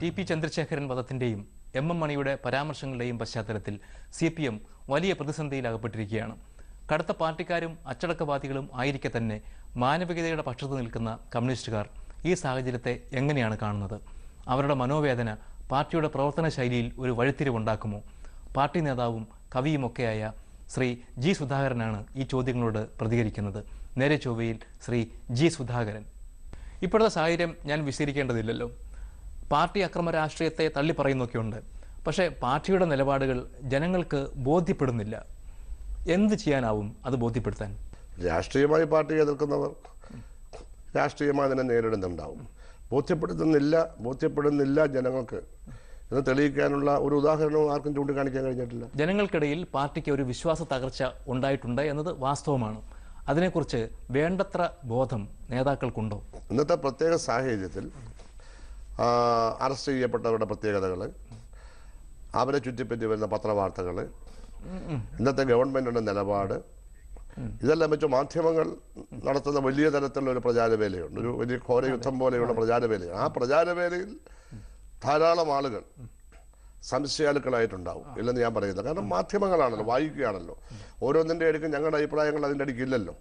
T P Chandrasekharan വധത്തിന്റെയും M M മണിയുടെ പരാമർശങ്ങളുടെയും പശ്ചാത്തലത്തിൽ സി പി എം വലിയ പ്രതിസന്ധിയിലകപ്പെട്ടിരിക്കുകയാണ്. കടുത്ത പാർട്ടിക്കാരും അച്ചടക്കവാദികളും ആയിരിക്കെ തന്നെ മാനവികതയുടെ പക്ഷത്ത് നിൽക്കുന്ന കമ്മ്യൂണിസ്റ്റുകാർ ഈ സാഹചര്യത്തെ എങ്ങനെയാണ് കാണുന്നത്? അവരുടെ മനോവേദന പാർട്ടിയുടെ പ്രവർത്തന ശൈലിയിൽ ഒരു വഴിത്തിരിവുണ്ടാക്കുമോ? പാർട്ടി നേതാവും കവിയുമൊക്കെയായ ശ്രീ ജി സുധാകരനാണ് ഈ ചോദ്യങ്ങളോട് പ്രതികരിക്കുന്നത്. നേരെ ചൊവ്വയിൽ ശ്രീ ജി സുധാകരൻ. ഇപ്പോഴത്തെ സാഹചര്യം ഞാൻ വിശദീകരിക്കേണ്ടതില്ലല്ലോ. പാർട്ടി അക്രമ രാഷ്ട്രീയത്തെ തള്ളിപ്പറയുന്നൊക്കെയുണ്ട്. പക്ഷേ പാർട്ടിയുടെ നിലപാടുകൾ ജനങ്ങൾക്ക് ബോധ്യപ്പെടുന്നില്ല. എന്ത് ചെയ്യാനാവും അത് ബോധ്യപ്പെടുത്താൻ? രാഷ്ട്രീയമായി പാർട്ടി എതിർക്കുന്നവർ രാഷ്ട്രീയമായി തന്നെ നേരിടുന്നുണ്ടാവും. ബോധ്യപ്പെടുത്തുന്നില്ല ബോധ്യപ്പെടുന്നില്ല ജനങ്ങൾക്ക്. എന്ന് തെളിയിക്കാനുള്ള ഒരു ഉദാഹരണവും ആർക്കും ചൂണ്ടിക്കാണിക്കാൻ കഴിഞ്ഞിട്ടില്ല. ജനങ്ങൾക്കിടയിൽ പാർട്ടിക്ക് ഒരു വിശ്വാസ തകർച്ച ഉണ്ടായിട്ടുണ്ട് എന്നത് വാസ്തവമാണ്. അതിനെക്കുറിച്ച് വേണ്ടത്ര ബോധം നേതാക്കൾക്കുണ്ടോ? ഇന്നത്തെ പ്രത്യേക സാഹചര്യത്തിൽ അറസ്റ്റ് ചെയ്യപ്പെട്ടവരുടെ പ്രത്യേകതകൾ അവരെ ചുറ്റിപ്പറ്റി വരുന്ന പത്രവാർത്തകൾ ഇന്നത്തെ ഗവൺമെന്റിന്റെ നിലപാട് ഇതെല്ലാം വെച്ച് മാധ്യമങ്ങൾ നടത്തുന്ന വലിയ തരത്തിലുള്ള ഒരു പ്രചാരവേലയുണ്ട്. ഒരു വലിയ ഘോരയുദ്ധം പോലെയുള്ള പ്രചാരവേലയാണ്. ആ പ്രചാരവേലയിൽ ധാരാളം ആളുകൾ സംശയാലുക്കളായിട്ടുണ്ടാവും. ഇല്ലെന്ന് ഞാൻ പറയുന്നത് കാരണം മാധ്യമങ്ങളാണല്ലോ വായിക്കുകയാണല്ലോ. ഓരോന്നിന്റെ അടുക്കും ഞങ്ങളുടെ അഭിപ്രായങ്ങൾ അതിന്റെ അടുക്ക് ഇല്ലല്ലോ.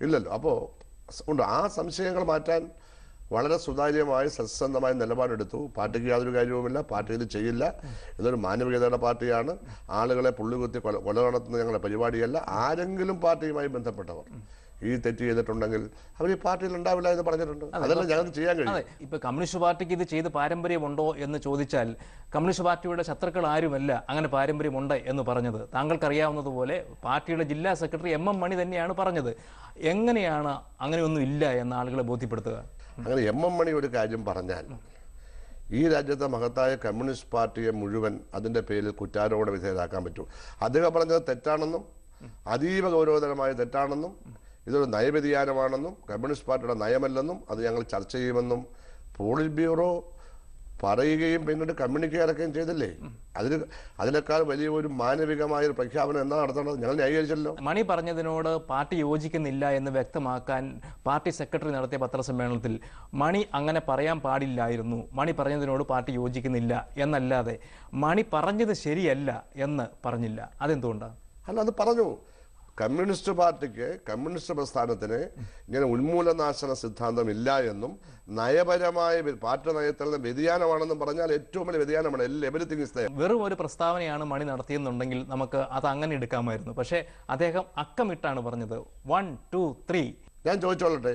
ഇല്ലല്ലോ അപ്പോൾ ഉണ്ട്. ആ സംശയങ്ങൾ മാറ്റാൻ വളരെ സുതാര്യമായി സത്യസന്ധമായ നിലപാടെടുത്തു. പാർട്ടിക്ക് യാതൊരു കാര്യവുമില്ല പാർട്ടി ഇത് ചെയ്യില്ല. ഇതൊരു മാനവികതയുടെ പാർട്ടിയാണ്. ആളുകളെ പുള്ളികുത്തി കൊല കൊല നടത്തുന്ന ഞങ്ങളുടെ പരിപാടിയല്ല. ആരെങ്കിലും പാർട്ടിയുമായി ബന്ധപ്പെട്ടവർ ഈ തെറ്റ് ചെയ്തിട്ടുണ്ടെങ്കിൽ അവർ ഈ പാർട്ടിയിൽ ഉണ്ടാവില്ല എന്ന് പറഞ്ഞിട്ടുണ്ട്. അതെല്ലാം ഞങ്ങൾക്ക് ചെയ്യാൻ കഴിയും. ഇപ്പൊ കമ്മ്യൂണിസ്റ്റ് പാർട്ടിക്ക് ഇത് ചെയ്ത് പാരമ്പര്യമുണ്ടോ എന്ന് ചോദിച്ചാൽ കമ്മ്യൂണിസ്റ്റ് പാർട്ടിയുടെ ശത്രുക്കൾ ആരുമല്ല അങ്ങനെ പാരമ്പര്യമുണ്ട് എന്ന് പറഞ്ഞത്. താങ്കൾക്കറിയാവുന്നതുപോലെ പാർട്ടിയുടെ ജില്ലാ സെക്രട്ടറി എം എം മണി തന്നെയാണ് പറഞ്ഞത്. എങ്ങനെയാണ് അങ്ങനെയൊന്നും ഇല്ല എന്ന് ആളുകളെ ബോധ്യപ്പെടുത്തുക? അങ്ങനെ എം എം മണി ഒരു കാര്യം പറഞ്ഞാൽ ഈ രാജ്യത്തെ മഹത്തായ കമ്മ്യൂണിസ്റ്റ് പാർട്ടിയെ മുഴുവൻ അതിന്റെ പേരിൽ കുറ്റാരോപണ വിധേയരാക്കാൻ പറ്റും. അദ്ദേഹം പറഞ്ഞത് തെറ്റാണെന്നും അതീവ ഗൗരവതരമായ തെറ്റാണെന്നും ഇതൊരു നയവ്യതിയാനമാണെന്നും കമ്മ്യൂണിസ്റ്റ് പാർട്ടിയുടെ നയമല്ലെന്നും അത് ഞങ്ങൾ ചർച്ച ചെയ്യുമെന്നും പോളിറ്റ് ബ്യൂറോ പറയുകയും പിന്നീട് കമ്മ്യൂണിക്കേറ്റ് ഇറക്കുകയും ചെയ്തില്ലേ? അതിന് അതിനേക്കാൾ വലിയ ഒരു മാനവികമായ ഒരു പ്രഖ്യാപനം എന്താ നടത്തേണ്ടത്? ഞങ്ങൾ ന്യായീകരിച്ചല്ലോ. മണി പറഞ്ഞതിനോട് പാർട്ടി യോജിക്കുന്നില്ല എന്ന് വ്യക്തമാക്കാൻ പാർട്ടി സെക്രട്ടറി നടത്തിയ പത്രസമ്മേളനത്തിൽ മണി അങ്ങനെ പറയാൻ പാടില്ലായിരുന്നു. മണി പറഞ്ഞതിനോട് പാർട്ടി യോജിക്കുന്നില്ല എന്നല്ലാതെ മണി പറഞ്ഞത് ശരിയല്ല എന്ന് പറഞ്ഞില്ല. അതെന്തുകൊണ്ടാണ് അല്ല അത് പറഞ്ഞു. കമ്മ്യൂണിസ്റ്റ് പാർട്ടിക്ക് കമ്മ്യൂണിസ്റ്റ് പ്രസ്ഥാനത്തിന് ഇങ്ങനെ ഉന്മൂലനാശന സിദ്ധാന്തം ഇല്ല എന്നും നയപരമായ പാർട്ടി നയത്തിൽ നിന്ന് വ്യതിയാനമാണെന്നും പറഞ്ഞാൽ ഏറ്റവും വലിയ വ്യതിയാനമാണ്. എവരിത്തിങ് ഇസ് വെറും ഒരു പ്രസ്താവനയാണ് മണി നടത്തിയെന്നുണ്ടെങ്കിൽ നമുക്ക് അത് അങ്ങനെ എടുക്കാമായിരുന്നു. പക്ഷേ അദ്ദേഹം അക്കമിട്ടാണ് പറഞ്ഞത്. വൺ ടു ത്രീ ഞാൻ ചോദിച്ചോളട്ടെ.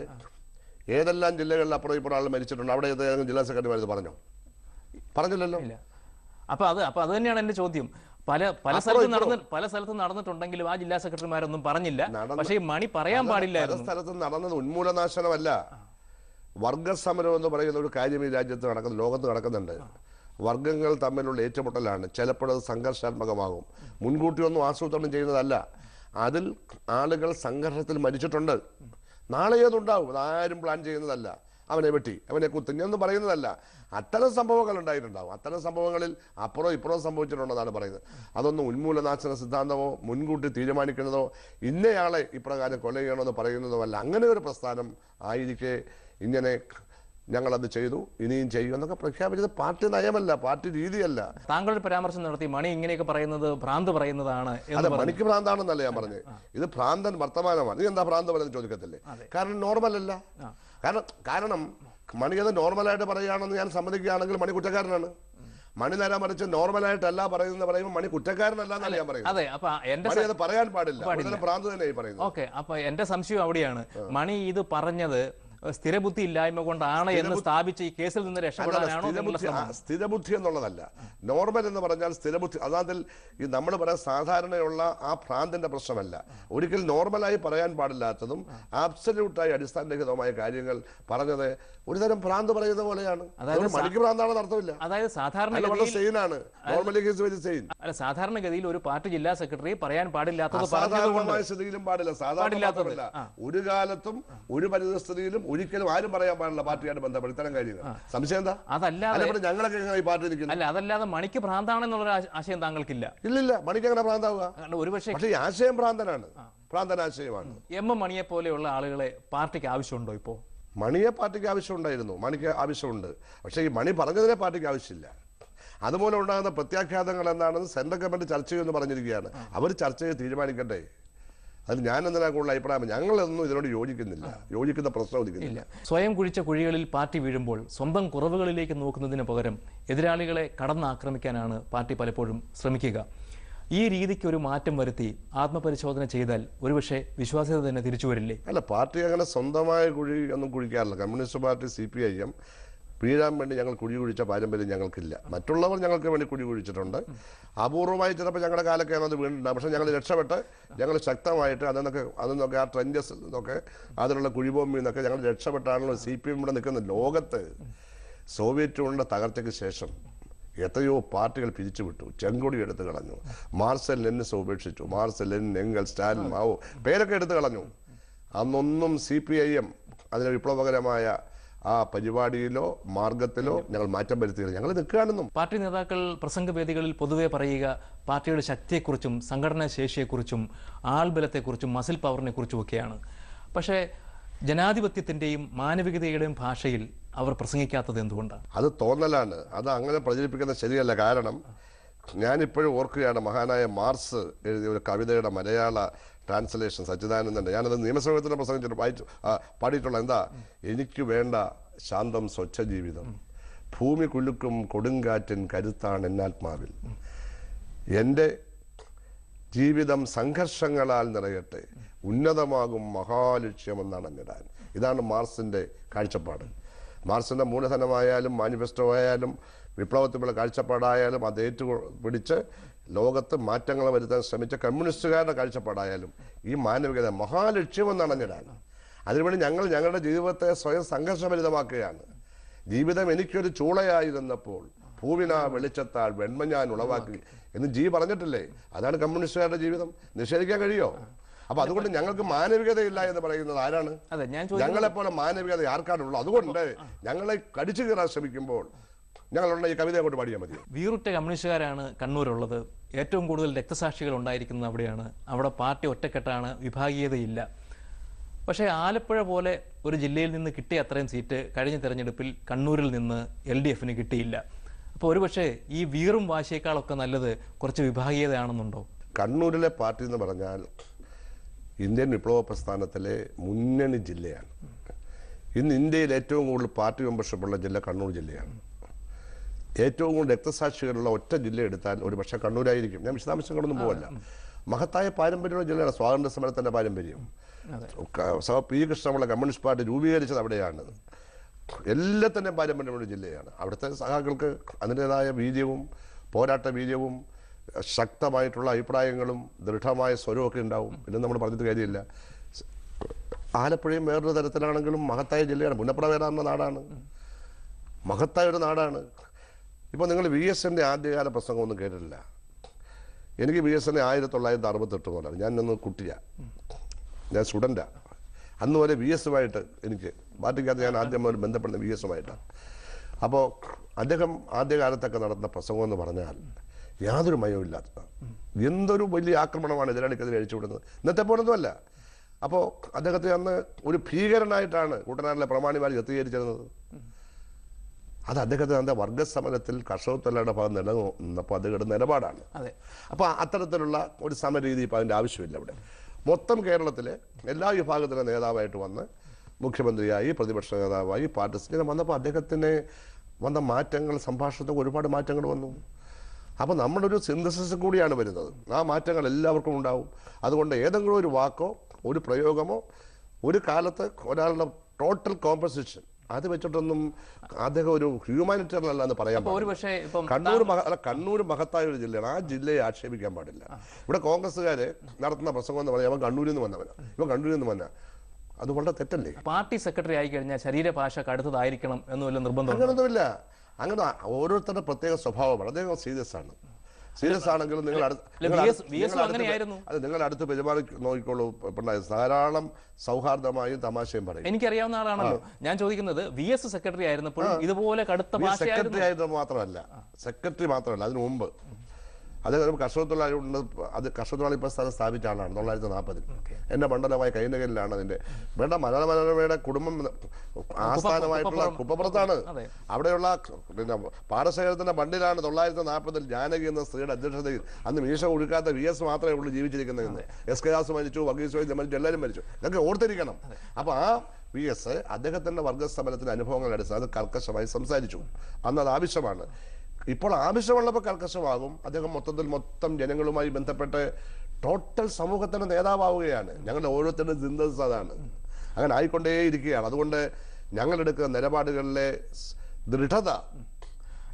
ഏതെല്ലാം ജില്ലകളിൽ അപ്പുറം ഇപ്പോൾ ആൾ മരിച്ചിട്ടുണ്ട്? അവിടെ ഏതെങ്കിലും ജില്ലാ സെക്രട്ടറിമാർ പറഞ്ഞോ? പറഞ്ഞില്ലല്ലോ. അപ്പൊ അത് അപ്പൊ അത് തന്നെയാണ് എന്റെ ചോദ്യം. പല പല സ്ഥലത്ത് നടന്ന പല സ്ഥലത്ത് നടന്നിട്ടുണ്ടെങ്കിലും ആ ജില്ലാ സെക്രട്ടറിമാരൊന്നും പറഞ്ഞില്ല. പക്ഷേ മണി പറയാൻ സ്ഥലത്ത് സ്ഥലത്തും നടന്നത് ഉന്മൂലനാശനമല്ല. വർഗസമരം എന്ന് പറയുന്ന ഒരു കാര്യം ഈ രാജ്യത്ത് നടക്കുന്നു ലോകത്ത് നടക്കുന്നുണ്ട്. വർഗങ്ങൾ തമ്മിലുള്ള ഏറ്റുമുട്ടലാണ്. ചിലപ്പോഴത് സംഘർഷാത്മകമാകും. മുൻകൂട്ടിയൊന്നും ആസൂത്രണം ചെയ്യുന്നതല്ല. അതിൽ ആളുകൾ സംഘർഷത്തിൽ മരിച്ചിട്ടുണ്ട്. നാളെ ഏതുണ്ടാവും അതാരും പ്ലാൻ ചെയ്യുന്നതല്ല. അവനെ വെട്ടി അവനെ കുത്തി. ഞാനൊന്നും പറയുന്നതല്ല. അത്തരം സംഭവങ്ങൾ ഉണ്ടായിട്ടുണ്ടാവും. അത്തരം സംഭവങ്ങളിൽ അപ്പുറം ഇപ്പുറം സംഭവിച്ചിട്ടുണ്ടെന്നാണ് പറയുന്നത്. അതൊന്നും ഉന്മൂലനാശന സിദ്ധാന്തമോ മുൻകൂട്ടി തീരുമാനിക്കുന്നതോ ഇന്നയാളെ ഇപ്രകാരം കൊല ചെയ്യണമെന്ന് പറയുന്നതോ അല്ല. അങ്ങനെ ഒരു പ്രസ്ഥാനം ആയിരിക്കെ ഇങ്ങനെ ഞങ്ങളത് ചെയ്തു ഇനിയും ചെയ്യും എന്നൊക്കെ പ്രഖ്യാപിച്ചത് പാർട്ടി നയമല്ല പാർട്ടി രീതിയല്ല. താങ്കൾ പരാമർശം നടത്തി മണി ഇങ്ങനെയൊക്കെ പറയുന്നത് ഭ്രാന്ത് പറയുന്നതാണ് അതെ മണിക്ക് ഭ്രാന്താണെന്നല്ല ഞാൻ പറഞ്ഞത് ഇത് ഭ്രാന്തൻ വർത്തമാനമാണ്. ഇത് എന്താ ഭ്രാന്ത് പറയുന്നത് ചോദിക്കത്തില്ലേ? കാരണം നോർമൽ അല്ല കാരണം കാരണം മണി അത് നോർമലായിട്ട് പറയുകയാണെന്ന് ഞാൻ സമ്മതിക്കുകയാണെങ്കിൽ മണി കുറ്റക്കാരനാണ്. മണി നേരം മറിച്ച് നോർമലായിട്ടല്ല പറയുന്നത് പറയുമ്പോൾ മണി കുറ്റക്കാരനല്ല എന്നല്ല ഞാൻ പറയുന്നത്. അതെ അപ്പൊ എന്റെ മണി അത് പറയാൻ പാടില്ല. ഭ്രാന്ത് തന്നെ ഈ പറയുന്നത്. ഓക്കെ അപ്പൊ എന്റെ സംശയം അവിടെയാണ്. മണി ഇത് പറഞ്ഞത് സ്ഥിരബുദ്ധി ഇല്ലായ്മ കൊണ്ടാണ് എന്ന് സ്ഥാപിച്ച് ഈ കേസിൽ നിന്ന് രക്ഷപ്പെടാനാണോ സ്ഥിരബുദ്ധി എന്നുള്ളതല്ല. നോർമൽ എന്ന് പറഞ്ഞാൽ സ്ഥിരബുദ്ധി അതാതിൽ ഈ നമ്മൾ പറയാൻ സാധാരണയുള്ള ആ ഭ്രാന്തിന്റെ പ്രശ്നമല്ല. ഒരിക്കൽ നോർമലായി പറയാൻ പാടില്ലാത്തതും ആബ്സല്യൂട്ടായി അടിസ്ഥാനരഹിതമായ കാര്യങ്ങൾ പറഞ്ഞത് ഒരുതരം ഭ്രാന്ത് പറയുന്ന പോലെയാണ്. മണിക്ക് ഭ്രാന്താണെന്ന് അർത്ഥമില്ല. അതായത് സാധാരണ സെയിനാണ് നോർമലി കേസ് വെച്ച് സെയിൻ അല്ല സാധാരണഗതിയിൽ ഒരു പാർട്ടി ജില്ലാ സെക്രട്ടറി പറയാൻ പാടില്ലാത്തത് സാധാരണമായ സ്ഥിതിയിലും പാടില്ല. സാധാരണ. ഒരു കാലത്തും ഒരു പരിതസ്ഥിതിയിലും ഒരിക്കലും ആരും പറയാൻ പാടില്ല പാർട്ടിയായിട്ട് ബന്ധപ്പെട്ട്. ഇത്തരം കാര്യങ്ങൾ. സംശയം എന്താ? അതല്ലാതെ ഞങ്ങളൊക്കെ ഈ പാർട്ടി നിൽക്കുന്നു? അല്ല അതല്ലാതെ മണിക്ക് ഭ്രാന്താണെന്നുള്ള ആശയം താങ്കൾക്കില്ല. ഇല്ലില്ല മണിക്ക് അങ്ങനെ ഭ്രാന്താവുക? കാരണം ഒരുപക്ഷെ പക്ഷേ ആശയം പ്രാന്തനാണ് ഭ്രാന്തനാശയമാണ്. എം എം മണിയെ പോലെയുള്ള ആളുകളെ പാർട്ടിക്ക് ആവശ്യമുണ്ടോ ഇപ്പോൾ മണിയെ പാർട്ടിക്ക് ആവശ്യമുണ്ടായിരുന്നു. മണിക്ക് ആവശ്യമുണ്ട്. പക്ഷേ ഈ മണി പറഞ്ഞതിനെ പാർട്ടിക്ക് ആവശ്യമില്ല. അതുപോലെ ഉണ്ടാകുന്ന പ്രത്യാഘാതങ്ങൾ എന്താണെന്ന് സെൻട്രൽ ഗവൺമെന്റ് ചർച്ച ചെയ്യുമെന്ന് പറഞ്ഞിരിക്കുകയാണ്. അവർ ചർച്ച ചെയ്ത് തീരുമാനിക്കട്ടെ. അതിൽ ഞാൻ എന്തിനാ കൂടുതൽ അഭിപ്രായം? ഞങ്ങളൊന്നും ഇതിനോട് യോജിക്കുന്നില്ല. യോജിക്കുന്ന പ്രശ്നമില്ല സ്വയം കുഴിച്ച കുഴികളിൽ പാർട്ടി വീഴുമ്പോൾ സ്വന്തം കുറവുകളിലേക്ക് നോക്കുന്നതിന് പകരം എതിരാളികളെ കടന്നാക്രമിക്കാനാണ് പാർട്ടി പലപ്പോഴും ശ്രമിക്കുക. ഈ രീതിക്ക് ഒരു മാറ്റം വരുത്തി ആത്മപരിശോധന ചെയ്താൽ ഒരുപക്ഷെ വിശ്വാസ്യത തന്നെ തിരിച്ചു വരില്ലേ? അല്ല പാർട്ടി അങ്ങനെ സ്വന്തമായ കുഴി ഒന്നും കുഴിക്കാറില്ല. Communist party C P I M വീഴാൻ വേണ്ടി ഞങ്ങൾ കുഴി കുഴിച്ച പാരമ്പര്യം ഞങ്ങൾക്കില്ല. മറ്റുള്ളവർ ഞങ്ങൾക്ക് വേണ്ടി കുഴി കുഴിച്ചിട്ടുണ്ട്. അപൂർവമായി ചിലപ്പോൾ ഞങ്ങളുടെ കാലൊക്കെ അത് വീണിട്ടുണ്ട്. പക്ഷേ ഞങ്ങൾ രക്ഷപ്പെട്ട് ഞങ്ങൾ ശക്തമായിട്ട് അതിൽ നിന്നൊക്കെ ആ ട്രെൻഡസ് നിന്നൊക്കെ അതിലുള്ള കുഴിഭൂമിയിൽ നിന്നൊക്കെ ഞങ്ങൾ രക്ഷപ്പെട്ടാണല്ലോ സി പി എം ഇവിടെ നിൽക്കുന്ന ലോകത്ത് സോവിയറ്റ് യൂണിയന്റെ തകർച്ചയ്ക്ക് ശേഷം എത്രയോ പാർട്ടികൾ പിരിച്ചുവിട്ടു ചെങ്കൊടി എടുത്തു കളഞ്ഞു മാർസൽ ലെന്നിസ് ഉപേക്ഷിച്ചു Marcel Lenin Engels Stalin Mao പേരൊക്കെ എടുത്തു കളഞ്ഞു. അന്നൊന്നും സി പി ഐ എം അതിന് വിപ്ലവകരമായ ആ പരിപാടിയിലോ മാർഗത്തിലോ ഞങ്ങൾ മാറ്റം വരുത്തിയില്ല. ഞങ്ങൾ നിൽക്കുകയാണെന്നും. പാർട്ടി നേതാക്കൾ പ്രസംഗവേദികളിൽ പൊതുവെ പറയുക പാർട്ടിയുടെ ശക്തിയെക്കുറിച്ചും സംഘടനാ ശേഷിയെക്കുറിച്ചും ആൾബലത്തെക്കുറിച്ചും മസിൽ പവറിനെ കുറിച്ചും ഒക്കെയാണ് പക്ഷേ ജനാധിപത്യത്തിന്റെയും മാനവികതയുടെയും ഭാഷയിൽ അവർ പ്രസംഗിക്കാത്തത് എന്തുകൊണ്ടാണ്? അത് തോന്നലാണ്. അത് അങ്ങനെ പ്രചരിപ്പിക്കുന്നത് ശരിയല്ല. കാരണം ഞാനിപ്പോഴും ഓർക്കുകയാണ് മഹാനായ മാർസ് എഴുതിയ ഒരു കവിതയുടെ മലയാള ട്രാൻസ്ലേഷൻ സച്ചിദാനന്ദന്റെ ഞാനത് നിയമസഭത്തിന്റെ പ്രസംഗം വായിച്ചു പാടിയിട്ടുള്ള എന്താ? എനിക്ക് വേണ്ട ശാന്തം സ്വച്ഛ ജീവിതം. ഭൂമി കുലുക്കും കൊടുങ്കാറ്റൻ കരുത്താണ് എന്നാത്മാവിൽ. എന്റെ ജീവിതം സംഘർഷങ്ങളാൽ നിറയട്ടെ. ഉന്നതമാകും മഹാലക്ഷ്യമെന്നാണ് എന്നിടാൻ ഇതാണ് മാർസിന്റെ കാഴ്ചപ്പാട്. മാർസിന്റെ മൂലധനമായാലും മാനിഫെസ്റ്റോ ആയാലും വിപ്ലവത്തിലുള്ള കാഴ്ചപ്പാടായാലും അത് ഏറ്റുപിടിച്ച് ലോകത്ത് മാറ്റങ്ങൾ വരുത്താൻ ശ്രമിച്ച കമ്മ്യൂണിസ്റ്റുകാരുടെ കാഴ്ചപ്പാടായാലും ഈ മാനവികത മഹാലക്ഷ്യമെന്നാണ് എന്നിടാൻ അതിനുവേണ്ടി ഞങ്ങൾ ഞങ്ങളുടെ ജീവിതത്തെ സ്വയം സംഘർഷഭരിതമാക്കുകയാണ്. ജീവിതം എനിക്കൊരു ചൂളയായിരുന്നപ്പോൾ പൂവിന വെളിച്ചത്താൽ വെണ്മ ഞാൻ ഉളവാക്കി എന്ന് ജി പറഞ്ഞിട്ടില്ലേ? അതാണ് കമ്മ്യൂണിസ്റ്റുകാരുടെ ജീവിതം. നിഷേധിക്കാൻ കഴിയോ? അപ്പൊ അതുകൊണ്ട് ഞങ്ങൾക്ക് മാനവികതയില്ല എന്ന് പറയുന്നത് ആരാണ്? ഞങ്ങളെപ്പോലെ മാനവികത ആർക്കാണുള്ളൂ അതുകൊണ്ട് ഞങ്ങളെ കടിച്ചു കീറാൻ ശ്രമിക്കുമ്പോൾ ഞങ്ങളുള്ള ഈ കവിത അങ്ങോട്ട് പാടിയാൽ മതി. വീറുറ്റ കമ്മ്യൂണിസ്റ്റുകാരാണ് കണ്ണൂരുള്ളത്. ഏറ്റവും കൂടുതൽ രക്തസാക്ഷികൾ ഉണ്ടായിരിക്കുന്നത് അവിടെയാണ്. അവിടെ പാർട്ടി ഒറ്റക്കെട്ടാണ് വിഭാഗീയതയില്ല പക്ഷേ ആലപ്പുഴ പോലെ ഒരു ജില്ലയിൽ നിന്ന് കിട്ടിയ അത്രയും സീറ്റ് കഴിഞ്ഞ തെരഞ്ഞെടുപ്പിൽ കണ്ണൂരിൽ നിന്ന് എൽ ഡി എഫിന് കിട്ടിയില്ല. അപ്പോൾ ഒരുപക്ഷെ ഈ വീറും വാശിയേക്കാളൊക്കെ നല്ലത് കുറച്ച് വിഭാഗീയതയാണെന്നുണ്ടോ? കണ്ണൂരിലെ പാർട്ടി എന്ന് പറഞ്ഞാൽ ഇന്ത്യൻ വിപ്ലവ പ്രസ്ഥാനത്തിലെ മുന്നണി ജില്ലയാണ്. ഇന്ന് ഇന്ത്യയിൽ ഏറ്റവും കൂടുതൽ പാർട്ടി മെമ്പർഷിപ്പുള്ള ജില്ല കണ്ണൂർ ജില്ലയാണ്. ഏറ്റവും കൂടുതൽ രക്തസാക്ഷികളുള്ള ഒറ്റ ജില്ല എടുത്താൽ ഒരു പക്ഷേ കണ്ണൂരായിരിക്കും. ഞാൻ വിശദാംശങ്ങളൊന്നും പോവല്ല. മഹത്തായ പാരമ്പര്യമുള്ള ജില്ലയാണ് സ്വാതന്ത്ര്യ സമരത്തിന്റെ പാരമ്പര്യം. സഹ പി. കൃഷ്ണമുള്ള കമ്മ്യൂണിസ്റ്റ് പാർട്ടി രൂപീകരിച്ചത് അവിടെയാണ്. എല്ലാത്തിന്റെയും പാരമ്പര്യമുള്ള ജില്ലയാണ്. അവിടുത്തെ സഹാക്കൾക്ക് അതിന്റെതായ വീര്യവും പോരാട്ട വീര്യവും ശക്തമായിട്ടുള്ള അഭിപ്രായങ്ങളും ദൃഢമായ സ്വരമൊക്കെ ഉണ്ടാവും. പിന്നെ നമ്മൾ പറഞ്ഞിട്ട് കാര്യമില്ല. ആലപ്പുഴയും വേറൊരു തരത്തിലാണെങ്കിലും മഹത്തായ ജില്ലയാണ്. പുന്നപ്പുറ വേറാവുന്ന നാടാണ്. മഹത്തായ ഒരു നാടാണ്. ഇപ്പോൾ നിങ്ങൾ വി എസ് എന്റെ ആദ്യകാല പ്രസംഗമൊന്നും കേട്ടിട്ടില്ല. എനിക്ക് വി എസ് എന്റെ ആയിരത്തി തൊള്ളായിരത്തി അറുപത്തെട്ട് മുതലാണ് ഞാനൊന്ന് കുട്ടിയാണ് ഞാൻ സ്റ്റുഡന്റാണ് അന്ന് വരെ വി ആയിട്ട് എനിക്ക് പാർട്ടിക്കകത്ത് ഞാൻ ആദ്യം മുതൽ ബന്ധപ്പെടുന്ന വി എസുമായിട്ടാണ് അപ്പോൾ അദ്ദേഹം ആദ്യകാലത്തൊക്കെ നടന്ന പ്രസംഗം എന്ന് പറഞ്ഞാൽ യാതൊരു മയവും മയവുമില്ലാത്ത എന്തൊരു വലിയ ആക്രമണമാണ് എതിരാളിക്കെതിരെ അഴിച്ചുവിടുന്നത് ഇന്നത്തെ പോലൊന്നുമല്ല അപ്പോൾ അദ്ദേഹത്തെ അന്ന് ഒരു ഭീകരനായിട്ടാണ് കുട്ടനാട്ടിലെ പ്രമാണിമാർ ചിത്രീകരിച്ചിരുന്നത്. അത് അദ്ദേഹത്തിന് അതിന്റെ വർഗസമരത്തിൽ കർഷക തൊഴിലാളിയുടെ ഭാഗം നിലനിന്നപ്പോൾ അദ്ദേഹത്തിന്റെ നിലപാടാണ്. അതെ. അപ്പോൾ അത്തരത്തിലുള്ള ഒരു സമരീതി ഇപ്പോൾ അതിന്റെ ആവശ്യമില്ല ഇവിടെ. മൊത്തം കേരളത്തിലെ എല്ലാ വിഭാഗത്തിലെ നേതാവായിട്ട് വന്ന് മുഖ്യമന്ത്രിയായി പ്രതിപക്ഷ നേതാവായി പാർട്ടി ഇങ്ങനെ വന്നപ്പോൾ അദ്ദേഹത്തിന് വന്ന മാറ്റങ്ങൾ സംഭാഷണത്തിൽ ഒരുപാട് മാറ്റങ്ങൾ വന്നു. അപ്പോൾ നമ്മളൊരു ഒരു സിന്തസിസ് കൂടിയാണ് വരുന്നത്. ആ മാറ്റങ്ങൾ എല്ലാവർക്കും ഉണ്ടാവും. അതുകൊണ്ട് ഏതെങ്കിലും ഒരു വാക്കോ ഒരു പ്രയോഗമോ ഒരു കാലത്ത് ഒരാളുടെ ടോട്ടൽ കോമ്പസിഷൻ അത് വെച്ചിട്ടൊന്നും അദ്ദേഹം ഒരു ഹ്യൂമാനിറ്റേറിയൻ അല്ല എന്ന് പറയാൻ കണ്ണൂർ മഹ കണ്ണൂർ മഹത്തായ ഒരു ജില്ലയാണ്. ആ ജില്ലയെ ആക്ഷേപിക്കാൻ പാടില്ല. ഇവിടെ കോൺഗ്രസ്സുകാര് നടത്തുന്ന പ്രസംഗം എന്ന് പറഞ്ഞാൽ അവൻ കണ്ണൂരിൽ നിന്ന് വന്നവനാ. ഇവൻ കണ്ണൂരിൽ നിന്ന് വന്ന. അത് വളരെ തെറ്റല്ലേ? പാർട്ടി സെക്രട്ടറി ആയി കഴിഞ്ഞാൽ ശരീരഭാഷ കടുത്തതായിരിക്കണം എന്ന് വല്ല നിർബന്ധം അങ്ങനൊന്നുമില്ല. അങ്ങനെ ഓരോരുത്തരുടെ പ്രത്യേക സ്വഭാവമാണ്. അദ്ദേഹം സീരിയസ് ആണ്. സീരിയസ് ആണെങ്കിലും നിങ്ങൾ അടുത്ത് നിങ്ങൾ അടുത്ത്. അത് നിങ്ങൾ പെരുമാറി നോക്കിക്കോളൂ പിണറായി ധാരാളം സൗഹാർദ്ദമായും തമാശയും പറയും. എനിക്കറിയാവുന്ന ആളാണല്ലോ. ഞാൻ ചോദിക്കുന്നത് വി എസ് സെക്രട്ടറി ആയിരുന്നപ്പോൾ ഇതുപോലെ കടുത്ത സെക്രട്ടറി ആയിരുന്നു മാത്രമല്ല. സെക്രട്ടറി മാത്രമല്ല അതിനു മുമ്പ്. അത് കർഷക തൊഴിലാളി ഉണ്ട് അത് കർഷക തൊഴിലാളി പ്രസ്ഥാനം സ്ഥാപിച്ച ആളാണ് തൊള്ളായിരത്തി നാൽപ്പതിൽ എന്റെ മണ്ഡലമായ കൈനകരിലാണ് അതിന്റെ. വേണ്ട മലയാള മനോരമയുടെ കുടുംബം ആസ്ഥാനമായിട്ടുള്ള കുപ്പപ്പുറം. കുപ്പപ്പുറത്താണ്. അവിടെയുള്ള പിന്നെ പാടശേഖരത്തിന്റെ ബണ്ടിലാണ് തൊള്ളായിരത്തി നാൽപ്പതിൽ ജാനകി എന്ന സ്ത്രീയുടെ അധ്യക്ഷതയിൽ. അന്ന് മീശ ഒഴുക്കാത്ത വി എസ് മാത്രമേ ഉള്ളൂ ജീവിച്ചിരിക്കുന്നതെന്ന് എസ് കെ ദാസ് മരിച്ചു വകീസ് വൈദ്യ മരിച്ചു എല്ലാവരും മരിച്ചു. ഇതൊക്കെ ഓർത്തിരിക്കണം. അപ്പൊ ആ വി എസ് അദ്ദേഹത്തിന്റെ വർഗസമരത്തിന്റെ അനുഭവങ്ങളുടെ അടിസ്ഥാനം അത് കർക്കശമായി സംസാരിച്ചു. അന്നത് ആവശ്യമാണ്. ഇപ്പോൾ ആവശ്യമുള്ളപ്പോൾ കർക്കശമാകും അദ്ദേഹം മൊത്തത്തിൽ മൊത്തം ജനങ്ങളുമായി ബന്ധപ്പെട്ട് ടോട്ടൽ സമൂഹത്തിന്റെ നേതാവാവുകയാണ്. ഞങ്ങളുടെ ഓരോരുത്തരുടെ ചിന്തസ് അതാണ്. അങ്ങനെ ആയിക്കൊണ്ടേയിരിക്കുകയാണ്. അതുകൊണ്ട് ഞങ്ങളെടുക്കുന്ന നിലപാടുകളിലെ ദൃഢത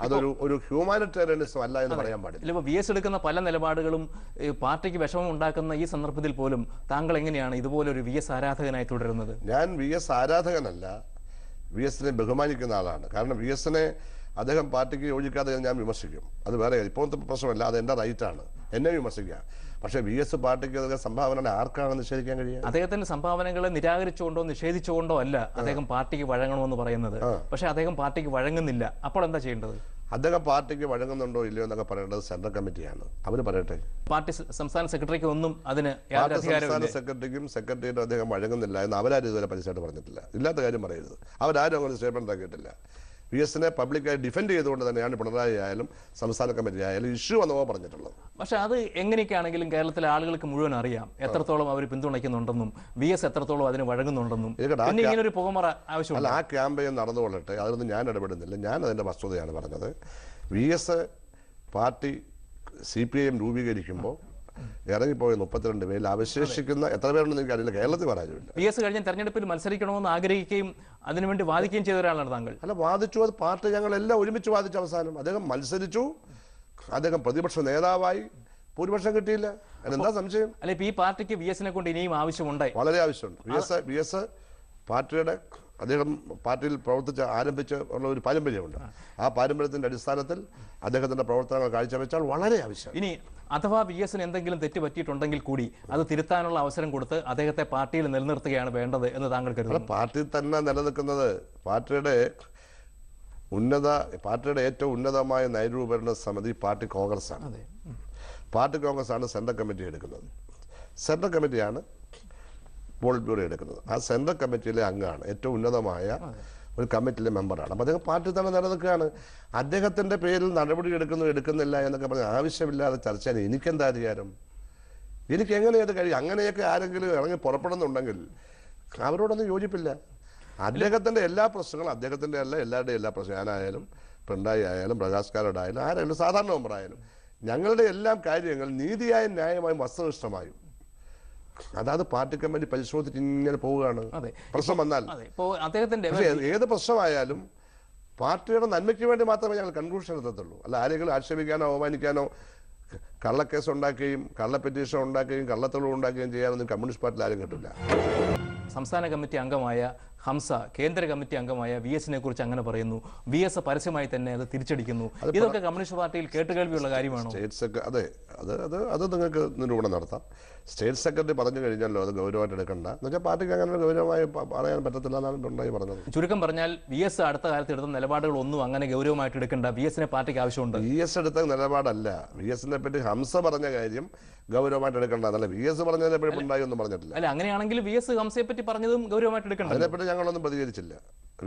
അതൊരു ഒരു ഹ്യൂമാനിറ്റേറിയനിസം അല്ല എന്ന് പറയാൻ പാടില്ല. ഇതിലിപ്പോൾ വി എസ് എടുക്കുന്ന പല നിലപാടുകളും പാർട്ടിക്ക് വിഷമം ഉണ്ടാക്കുന്ന ഈ സന്ദർഭത്തിൽ പോലും താങ്കൾ എങ്ങനെയാണ് ഇതുപോലെ ഒരു വി എസ് ആരാധകനായി തുടരുന്നത്? ഞാൻ വി എസ് ആരാധകനല്ല വി എസിനെ ബഹുമാനിക്കുന്ന ആളാണ്. കാരണം വി എസിനെ അദ്ദേഹം പാർട്ടിക്ക് യോജിക്കാതെ ഞാൻ വിമർശിക്കും. അത് വേറെ ഇപ്പോഴത്തെ പ്രശ്നമല്ല അത് എന്റെ റൈറ്റാണ്. എന്നെ വിമർശിക്കുക. പക്ഷേ വി എസ് പാർട്ടിക്ക് സംഭാവന ആർക്കാണ് നിഷേധിക്കാൻ കഴിയുക? അദ്ദേഹത്തിന്റെ സംഭാവനകളെ നിരാകരിച്ചുകൊണ്ടോ നിഷേധിച്ചുകൊണ്ടോ അല്ല അദ്ദേഹം പാർട്ടിക്ക് വഴങ്ങണമെന്ന് പറയുന്നത്. പക്ഷേ അദ്ദേഹം പാർട്ടിക്ക് വഴങ്ങുന്നില്ല. അപ്പോൾ എന്താ ചെയ്യേണ്ടത്? അദ്ദേഹം പാർട്ടിക്ക് വഴങ്ങുന്നുണ്ടോ ഇല്ലയോ എന്നൊക്കെ പറയേണ്ടത് സെൻട്രൽ കമ്മിറ്റിയാണ്. അവർ പറയട്ടെ. പാർട്ടി സംസ്ഥാന സെക്രട്ടറിക്ക് ഒന്നും അതിന് സംസ്ഥാന സെക്രട്ടറിക്കും സെക്രട്ടറിയും അദ്ദേഹം വഴങ്ങുന്നില്ല എന്ന് അവരാരും ഇതുവരെ പരസ്യമായിട്ട് പറഞ്ഞിട്ടില്ല. ഇല്ലാത്ത കാര്യം പറയരുത്. അവരാരും അങ്ങനെ സ്റ്റേറ്റ്മെന്റ് ആക്കിയിട്ടില്ല വി എസിനെ പബ്ലിക്കായി ഡിഫെൻഡ് ചെയ്തുകൊണ്ട് തന്നെയാണ് പിണറായി ആയാലും സംസ്ഥാന കമ്മിറ്റി ആയാലും ഇഷ്യൂ വന്നവ പറഞ്ഞിട്ടുള്ളത്. പക്ഷേ അത് എങ്ങനെയൊക്കെയാണെങ്കിലും കേരളത്തിലെ ആളുകൾക്ക് മുഴുവൻ അറിയാം. എത്രത്തോളം അവർ പിന്തുണയ്ക്കുന്നുണ്ടെന്നും വി എസ് എത്രത്തോളം അതിന് വഴങ്ങുന്നുണ്ടെന്നും. ഇങ്ങനെ ഒരു പുകമറ ആവശ്യമുണ്ട്. അല്ല ആ ക്യാമ്പയിൻ നടന്നുകൊള്ളട്ടെ അതിലൊന്നും ഞാൻ ഇടപെടുന്നില്ല. ഞാൻ അതിന്റെ വസ്തുതയാണ് പറഞ്ഞത്. V S party C P I M രൂപീകരിക്കുമ്പോൾ ഇറങ്ങിപ്പോയ മുപ്പത്തിരണ്ട് പേരിൽ അവശേഷിക്കുന്ന എത്ര പേരുണ്ടെന്ന് എനിക്ക് അറിയില്ല. കേരളത്തിൽ പറയാനുണ്ട് പി എസ് കഴിഞ്ഞ തെരഞ്ഞെടുപ്പിൽ മത്സരിക്കണമെന്ന് ആഗ്രഹിക്കുകയും അതിനുവേണ്ടി വാദിക്കുകയും ചെയ്ത ഒരാളാണ് താങ്കൾ. അല്ല വാദിച്ചു. അത് പാർട്ടി ഞങ്ങളെല്ലാം ഒരുമിച്ച് വാദിച്ചു അവസാനം അദ്ദേഹം മത്സരിച്ചു. അദ്ദേഹം പ്രതിപക്ഷ നേതാവായി. ഭൂരിപക്ഷം കിട്ടിയില്ല. എന്താ സംശയം? അല്ലെ ഈ പാർട്ടിക്ക് വി എസിനെ കൊണ്ട് ഇനിയും ആവശ്യമുണ്ട്. വളരെ ആവശ്യമുണ്ട്. വി എസ് വി എസ് പാർട്ടിയുടെ അദ്ദേഹം പാർട്ടിയിൽ പ്രവർത്തിച്ച് ആരംഭിച്ച് ഉള്ള ഒരു പാരമ്പര്യമുണ്ട്. ആ പാരമ്പര്യത്തിന്റെ അടിസ്ഥാനത്തിൽ അദ്ദേഹത്തിന്റെ പ്രവർത്തനങ്ങൾ കാഴ്ചവെച്ചാൽ വളരെ ആവശ്യം. ഇനി അഥവാ വി എസിന് എന്തെങ്കിലും തെറ്റ് പറ്റിയിട്ടുണ്ടെങ്കിൽ കൂടി അത് തിരുത്താനുള്ള അവസരം കൊടുത്ത് അദ്ദേഹത്തെ പാർട്ടിയിൽ നിലനിർത്തുകയാണ് വേണ്ടത് എന്ന് താങ്കൾ കരുതുന്നു. പാർട്ടി തന്നെ നിലനിൽക്കുന്നത് പാർട്ടിയുടെ ഉന്നത പാർട്ടിയുടെ ഏറ്റവും ഉന്നതമായ നയരൂപീകരണ സമിതി പാർട്ടി കോൺഗ്രസ് ആണ് പാർട്ടി കോൺഗ്രസ് ആണ് സെൻട്രൽ കമ്മിറ്റി എടുക്കുന്നത്. സെൻട്രൽ കമ്മിറ്റിയാണ് പോളിറ്റ് ബ്യൂറോ എടുക്കുന്നത്. ആ സെൻട്രൽ കമ്മിറ്റിയിലെ അംഗമാണ്. ഏറ്റവും ഉന്നതമായ ഒരു കമ്മിറ്റിയിലെ മെമ്പറാണ് അപ്പോൾ അദ്ദേഹം പാർട്ടി തന്നെ നിലനിൽക്കുകയാണ്. അദ്ദേഹത്തിന്റെ പേരിൽ നടപടി എടുക്കുന്നു എടുക്കുന്നില്ല എന്നൊക്കെ പറഞ്ഞ് ആവശ്യമില്ലാതെ ചർച്ച എനിക്കെന്താ അധികാരം? എനിക്ക് എങ്ങനെ അത് കഴിയും? അങ്ങനെയൊക്കെ ആരെങ്കിലും ഇറങ്ങി പുറപ്പെടുന്നുണ്ടെങ്കിൽ അവരോടൊന്നും യോജിപ്പില്ല. അദ്ദേഹത്തിന്റെ എല്ലാ പ്രശ്നങ്ങളും അദ്ദേഹത്തിന്റെ അല്ല എല്ലാവരുടെയും എല്ലാ പ്രശ്നം ഞാനായാലും പിണറായി ആയാലും പ്രകാശ് കാരോടായാലും ആരായാലും സാധാരണ മെമ്പറായാലും ഞങ്ങളുടെ എല്ലാം കാര്യങ്ങൾ നീതിയായും ന്യായമായും വസ്തുനിഷ്ഠമായും അതായത് പാർട്ടി കമ്മിറ്റി പരിശോധിച്ച് ഇങ്ങനെ പോവുകയാണ്. പ്രശ്നം വന്നാൽ. അദ്ദേഹത്തിന്റെ ഏത് പ്രശ്നമായാലും പാർട്ടിയുടെ നന്മയ്ക്ക് വേണ്ടി മാത്രമേ ഞങ്ങൾ കൺക്ലൂഷൻ എത്തത്തുള്ളൂ അല്ല ആരെങ്കിലും ആക്ഷേപിക്കാനോ അവമാനിക്കാനോ കള്ളക്കേസ് ഉണ്ടാക്കുകയും കള്ള പെറ്റീഷൻ ഉണ്ടാക്കുകയും കള്ളത്തൊഴിൽ ഉണ്ടാക്കുകയും ചെയ്യാനൊന്നും കമ്മ്യൂണിസ്റ്റ് പാർട്ടിയിൽ ആരും കിട്ടില്ല. സംസ്ഥാന കമ്മിറ്റി അംഗമായ ഹംസ കേന്ദ്ര കമ്മിറ്റി അംഗമായ വി എസിനെ കുറിച്ച് അങ്ങനെ പറയുന്നു. വി എസ് പരസ്യമായി തന്നെ അത് തിരിച്ചടിക്കുന്നു. ഇതൊക്കെ കമ്മ്യൂണിസ്റ്റ് പാർട്ടിയിൽ കേട്ടുകേൾവിയുള്ള കാര്യമാണോ? സ്റ്റേറ്റ് അതെ അത് അത് അത് നിങ്ങൾക്ക് നിരൂപണം നടത്താം. സ്റ്റേറ്റ് സെക്രട്ടറി പറഞ്ഞു കഴിഞ്ഞാലോ അത് ഗൗരവമായിട്ട് എടുക്കണ്ട. എന്ന് വെച്ചാൽ പാർട്ടിക്ക് അങ്ങനെ ഗൗരവമായി പറയാൻ പറ്റത്തില്ല എന്നാണ് പിണറായി പറഞ്ഞത്. ചുരുക്കം പറഞ്ഞാൽ വി എസ് അടുത്ത കാലത്ത് എടുത്ത നിലപാടുകൾ ഒന്നും അങ്ങനെ ഗൗരവമായിട്ട് എടുക്കണ്ട. വി എസിനെ പാർട്ടിക്ക് ആവശ്യമുണ്ട്. വി എസ് എടുത്ത നിലപാടല്ല. വി എസിനെ പറ്റി ഹംസ പറഞ്ഞ കാര്യം ഗൗരവമായിട്ട് എടുക്കേണ്ട. എന്നല്ല വി എസ് പറഞ്ഞതിനെ പറ്റി പിണറായി ഒന്നും പറഞ്ഞിട്ടില്ല. അല്ല അങ്ങനെയാണെങ്കിൽ വി എസ് ഹംസയെ പറ്റി പറഞ്ഞതും ഗൗരവമായിട്ട് എടുക്കണ്ട. അതിനെപ്പറ്റി ഞങ്ങളൊന്നും പ്രതികരിച്ചില്ല.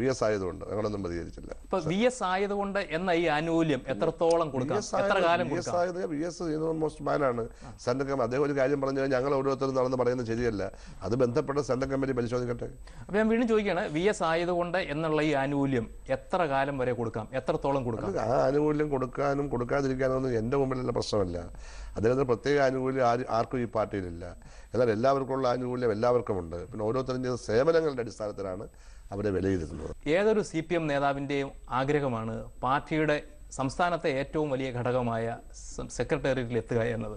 വി എസ് ആയതുകൊണ്ട് ഞങ്ങളൊന്നും പ്രതികരിച്ചില്ല. ഇപ്പൊ വി എസ് ആയതുകൊണ്ട് എന്ന ഈ ആനുകൂല്യം എത്രത്തോളം കൊടുക്കാം? എത്ര കാലം വി എസ് ആയത് വി എസ് മോസ്റ്റ് മാനാണ് സെൻട്രൽ കമ്മിറ്റി അദ്ദേഹം ഒരു കാര്യം പറഞ്ഞു ഞങ്ങൾ ഓരോരുത്തരും നടന്ന് പറയുന്നത് ശരിയല്ല. അത് ബന്ധപ്പെട്ട സെൻട്രൽ കമ്മിറ്റി പരിശോധിക്കട്ടെ. അപ്പൊ ഞാൻ വീണ്ടും ചോദിക്കുകയാണ് വി എസ് ആയതുകൊണ്ട് എന്നുള്ള ഈ ആനുകൂല്യം എത്ര കാലം വരെ കൊടുക്കാം? എത്രത്തോളം കൊടുക്കാം? ആ ആനുകൂല്യം കൊടുക്കാനും കൊടുക്കാതിരിക്കാനും ഒന്നും എന്റെ മുമ്പിലുള്ള പ്രശ്നമല്ല. അദ്ദേഹത്തിന് പ്രത്യേക ആനുകൂല്യം ആര് ആർക്കും ഈ പാർട്ടിയിലില്ല. എന്നാൽ എല്ലാവർക്കും ഉള്ള ആനുകൂല്യം എല്ലാവർക്കും ഉണ്ട് പിന്നെ ഓരോരുത്തരും ചെയ്ത സേവനങ്ങളുടെ അടിസ്ഥാനത്തിലാണ് അവരെ വിലയിരുത്തുന്നത്. ഏതൊരു സി പി എം നേതാവിന്റെയും ആഗ്രഹമാണ് പാർട്ടിയുടെ സംസ്ഥാനത്തെ ഏറ്റവും വലിയ ഘടകമായ സെക്രട്ടേറിയറ്റിൽ എത്തുക എന്നത്.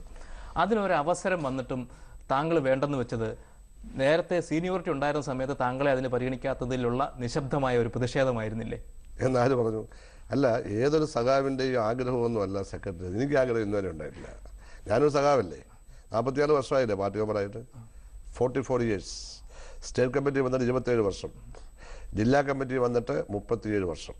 അതിനൊരു അവസരം വന്നിട്ടും താങ്കൾ വേണ്ടെന്ന് വെച്ചത് നേരത്തെ സീനിയോറിറ്റി ഉണ്ടായിരുന്ന സമയത്ത് താങ്കളെ അതിനെ പരിഗണിക്കാത്തതിലുള്ള നിശബ്ദമായ ഒരു പ്രതിഷേധമായിരുന്നില്ലേ? എന്നാലും പറഞ്ഞു? അല്ല ഏതൊരു സഖാവിന്റെയും ആഗ്രഹമൊന്നുമല്ല സെക്രട്ടറി. എനിക്ക് ആഗ്രഹം ഇന്നുവരെ ഉണ്ടായിട്ടില്ല. ഞാനൊരു സഖാവല്ലേ? നാൽപ്പത്തിയാറ് വർഷമായില്ലേ party മെമ്പറായിട്ട്? Forty four years state committee വന്നിട്ട് ഇരുപത്തേഴ് വർഷം. ജില്ലാ കമ്മിറ്റി വന്നിട്ട് മുപ്പത്തിയേഴ് വർഷം.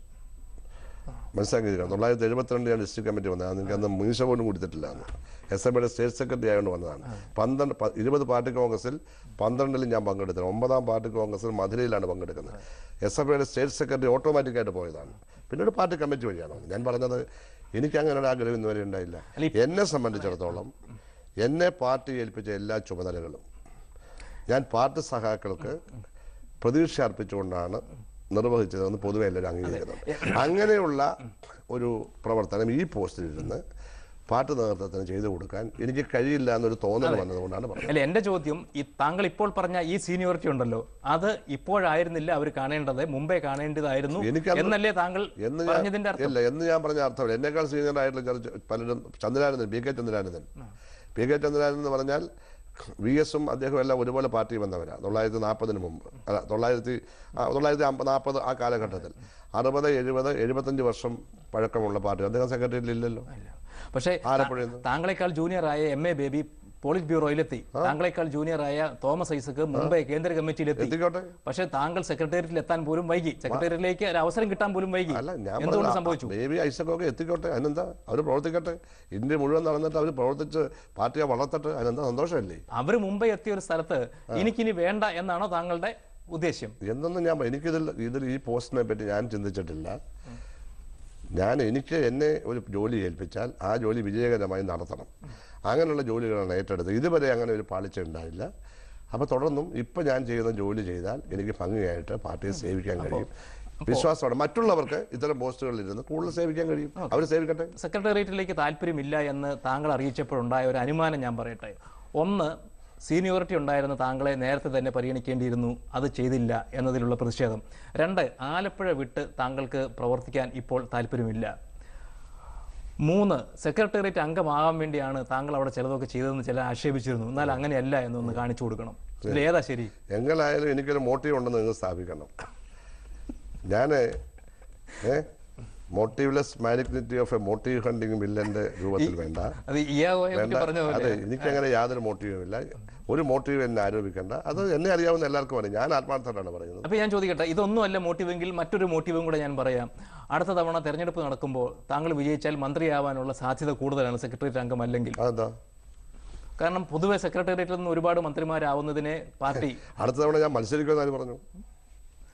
മനസ്സിലാക്കിയിരിക്കണം തൊള്ളായിരത്തി എഴുപത്തിരണ്ടിലാണ് ഡിസ്ട്രിക്ട് കമ്മിറ്റി വന്നത്. നിങ്ങൾക്ക് അന്ന് മീശ പോലും കൊടുത്തിട്ടില്ല അന്ന് എസ് എം സ്റ്റേറ്റ് സെക്രട്ടറി ആയതുകൊണ്ട് വന്നതാണ്. പന്ത്രണ്ട് ഇരുപത് പാർട്ടി കോൺഗ്രസിൽ പന്ത്രണ്ടിലും ഞാൻ പങ്കെടുത്തത് ഒമ്പതാം പാർട്ടി കോൺഗ്രസിൽ മധുരയിലാണ് പങ്കെടുക്കുന്നത്. എസ് എഫ് ഐയുടെ സ്റ്റേറ്റ് സെക്രട്ടറി ഓട്ടോമാറ്റിക്കായിട്ട് പോയതാണ്. പിന്നീട് പാർട്ടി കമ്മിറ്റി വഴിയാണ്. ഞാൻ പറഞ്ഞത് എനിക്ക് അങ്ങനെ ഒരു ആഗ്രഹം ഇന്നുവരെ ഉണ്ടായില്ല. എന്നെ സംബന്ധിച്ചിടത്തോളം എന്നെ പാർട്ടി ഏൽപ്പിച്ച എല്ലാ ചുമതലകളും ഞാൻ പാർട്ടി സഹാക്കൾക്ക് പ്രതീക്ഷ അർപ്പിച്ചുകൊണ്ടാണ് നിർവഹിച്ചതെന്ന് പൊതുവെ എല്ലാവരും അംഗീകരിക്കുന്നുണ്ട്. അങ്ങനെയുള്ള ഒരു പ്രവർത്തനം ഈ പോസ്റ്റിലിരുന്ന് പാർട്ടി നേതൃത്വത്തിന് ചെയ്തു കൊടുക്കാൻ എനിക്ക് കഴിയില്ല എന്നൊരു തോന്നൽ വന്നതുകൊണ്ടാണ് പറഞ്ഞത്. അല്ല എന്റെ ചോദ്യം ഈ താങ്കൾ ഇപ്പോൾ പറഞ്ഞ ഈ സീനിയോറിറ്റി ഉണ്ടല്ലോ അത് ഇപ്പോഴായിരുന്നില്ല അവർ കാണേണ്ടത് മുമ്പേ കാണേണ്ടതായിരുന്നു എനിക്ക് എന്നല്ലേ താങ്കൾ എന്ന് പറഞ്ഞതിന്റെ അർത്ഥം? ഇല്ല എന്ന് ഞാൻ പറഞ്ഞ അർത്ഥമില്ല. എന്നേക്കാൾ സീനിയർ ആയിട്ടുള്ള പലരും Chandranandan P K Chandranandan. P K Chandranandan എന്ന് പറഞ്ഞാൽ വി എസും അദ്ദേഹം എല്ലാം ഒരുപോലെ പാർട്ടി വന്നവരാണ് തൊള്ളായിരത്തി നാൽപ്പതിന് മുമ്പ്. അല്ല തൊള്ളായിരത്തി തൊള്ളായിരത്തി അമ്പ നാൽപ്പത് ആ കാലഘട്ടത്തിൽ. അറുപത് എഴുപത് എഴുപത്തഞ്ച് വർഷം പഴക്കമുള്ള പാർട്ടി. അദ്ദേഹം സെക്രട്ടറിയിൽ ഇല്ലല്ലോ. പക്ഷേ താങ്കളെക്കാൾ ജൂനിയറായ എം എ ബേബി പോളിറ്റ് ബ്യൂറോയിലെത്തി. താങ്കളെക്കാൾ ജൂനിയറായ തോമസ് ഐസക്ക് മുംബൈ കേന്ദ്ര കമ്മിറ്റിയിലെത്തി. പക്ഷേ താങ്കൾ സെക്രട്ടേറിയറ്റിൽ എത്താൻ പോലും വൈകി. സെക്രട്ടേറിയറ്റിലേക്ക് ഒരു അവസരം കിട്ടാൻ പോലും വൈകി. എന്തുകൊണ്ട് സംഭവിച്ചു? ബേബി ഐസക്കൊക്കെ എത്തിക്കോട്ടെ. അതിനെന്താ? അവർ പ്രവർത്തിക്കട്ടെ. ഇന്ത്യ മുഴുവൻ നടന്നിട്ട് അവർ പ്രവർത്തിച്ച് പാർട്ടിയെ വളർത്തട്ടെ. അതിനെന്താ സന്തോഷമല്ലേ? അവർ മുംബൈ എത്തിയ ഒരു സ്ഥലത്ത് എനിക്കിനി വേണ്ട എന്നാണോ താങ്കളുടെ ഉദ്ദേശ്യം? എന്തെന്ന് ഞാൻ എനിക്കിതിൽ ഇതിൽ ഈ പോസ്റ്റിനെ പറ്റി ഞാൻ ചിന്തിച്ചിട്ടില്ല. ഞാൻ എനിക്ക് എന്നെ ഒരു ജോലി ഏൽപ്പിച്ചാൽ ആ ജോലി വിജയകരമായി നടത്തണം. അങ്ങനെയുള്ള ജോലികളാണ് ഏറ്റെടുത്തത്. ഇതുവരെ അങ്ങനെ ഒരു പാളിച്ച ഉണ്ടായില്ല. അപ്പോൾ തുടർന്നും ഇപ്പോൾ ഞാൻ ചെയ്യുന്ന ജോലി ചെയ്താൽ എനിക്ക് ഭംഗിയായിട്ട് പാർട്ടിയെ സേവിക്കാൻ കഴിയും. വിശ്വാസമാണ്. മറ്റുള്ളവർക്ക് ഇത്തരം പോസ്റ്റുകളിൽ ഇരുന്ന് കൂടുതൽ സേവിക്കാൻ കഴിയും. അവർ സേവിക്കട്ടെ? സെക്രട്ടേറിയറ്റിലേക്ക് താല്പര്യമില്ല എന്ന് താങ്കൾ അറിയിച്ചപ്പോഴുണ്ടായ ഒരു അനുമാനം ഞാൻ പറയട്ടെ. ഒന്ന് സീനിയോറിറ്റി ഉണ്ടായിരുന്ന താങ്കളെ നേരത്തെ തന്നെ പരിഗണിക്കേണ്ടിയിരുന്നു. അത് ചെയ്തില്ല എന്നതിലുള്ള പ്രതിഷേധം. രണ്ട് ആലപ്പുഴ വിട്ട് താങ്കൾക്ക് പ്രവർത്തിക്കാൻ ഇപ്പോൾ താല്പര്യമില്ല. മൂന്ന് സെക്രട്ടേറിയറ്റ് അംഗമാകാൻ വേണ്ടിയാണ് താങ്കൾ അവിടെ ചിലതൊക്കെ ചെയ്തതെന്ന് ചില ആക്ഷേപിച്ചിരുന്നു. എന്നാൽ അങ്ങനെയല്ല എന്നൊന്ന് കാണിച്ചു കൊടുക്കണം. ഏതാ ശരി? എങ്ങനായാലും എനിക്കൊരു മോട്ടീവ് ഉണ്ടെന്ന് നിങ്ങൾ സ്ഥാപിക്കണം. ഞാൻ motiveless malignity of a motive hunting ബില്ലിന്റെ രൂപത്തിൽ വേണ്ട. അത് എനിക്കങ്ങനെ യാതൊരു മോട്ടീവും ഇല്ല. ഒരു മോട്ടീവ് എന്നെ ആരോപിക്കേണ്ട. അത് എന്നെ അറിയാവുന്ന എല്ലാവർക്കും അറിയാം. ഞാൻ ആത്മാർത്ഥമായിട്ടാണ് പറയുന്നത്. അപ്പൊ ഞാൻ ചോദിക്കട്ടെ ഇതൊന്നുമല്ല മോട്ടീവെങ്കിൽ മറ്റൊരു മോട്ടീവും കൂടെ ഞാൻ പറയാം. അടുത്ത തവണ തെരഞ്ഞെടുപ്പ് നടക്കുമ്പോൾ താങ്കൾ വിജയിച്ചാൽ മന്ത്രിയാവാനുള്ള സാധ്യത കൂടുതലാണ് സെക്രട്ടേറിയറ്റ് അംഗം അല്ലെങ്കിൽ. അതാ കാരണം പൊതുവെ സെക്രട്ടേറിയറ്റിൽ നിന്ന് ഒരുപാട് മന്ത്രിമാരാവുന്നതിനെ പാർട്ടി അടുത്ത തവണ ഞാൻ മത്സരിക്കുമെന്നാണ് പറഞ്ഞു?